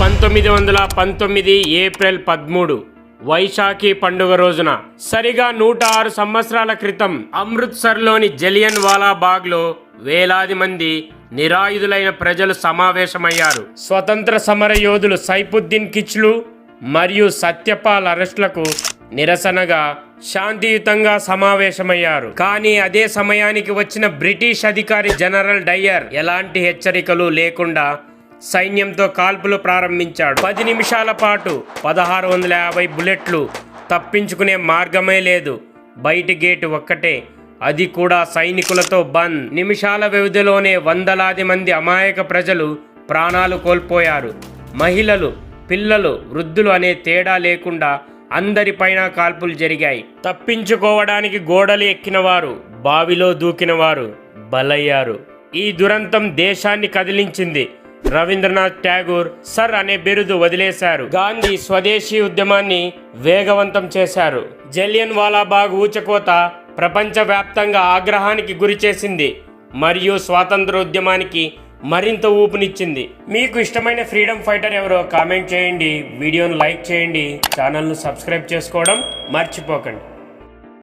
పంతొమ్మిది వందల పంతొమ్మిది ఏప్రిల్ పదమూడు వైశాఖి పండుగ రోజున సరిగా నూట ఆరు సంవత్సరాల క్రితం అమృత్సర్లోని జలియన్ వాలాబాగ్లో వేలాది మంది నిరాయుధులైన ప్రజలు సమావేశమయ్యారు. స్వతంత్ర సమర యోధులు సైపుద్దీన్ కిచ్లు మరియు సత్యపాల్ అరెస్టులకు నిరసనగా శాంతియుతంగా సమావేశమయ్యారు. కానీ అదే సమయానికి వచ్చిన బ్రిటిష్ అధికారి జనరల్ డయ్యర్ ఎలాంటి హెచ్చరికలు లేకుండా సైన్యంతో కాల్పులు ప్రారంభించాడు. పది నిమిషాల పాటు పదహారు వందల యాభై బుల్లెట్లు తప్పించుకునే మార్గమే లేదు. బయటి గేటు ఒక్కటే. అది కూడా సైనికులతో బంద్. నిమిషాల వ్యవధిలోనే వందలాది మంది అమాయక ప్రజలు ప్రాణాలు కోల్పోయారు. మహిళలు పిల్లలు వృద్ధులు అనే తేడా లేకుండా అందరిపైన కాల్పులు జరిగాయి. తప్పించుకోవడానికి గోడలు ఎక్కినవారు బావిలో దూకినవారు బలయ్యారు. ఈ దురంతం దేశాన్ని కదిలించింది. రవీంద్రనాథ్ ఠాగూర్ సర్ అనే బిరుదు వదిలేశారు. గాంధీ స్వదేశీ ఉద్యమాన్ని వేగవంతం చేశారు. జలియన్ వాలాబాగ్ ఊచకోత ప్రపంచవ్యాప్తంగా ఆగ్రహానికి గురి చేసింది మరియు స్వాతంత్ర ఉద్యమానికి మరింత ఊపునిచ్చింది. మీకు ఇష్టమైన ఫ్రీడమ్ ఫైటర్ ఎవరో కామెంట్ చేయండి వీడియోను లైక్ చేయండి ఛానల్ను సబ్స్క్రైబ్ చేసుకోవడం మర్చిపోకండి.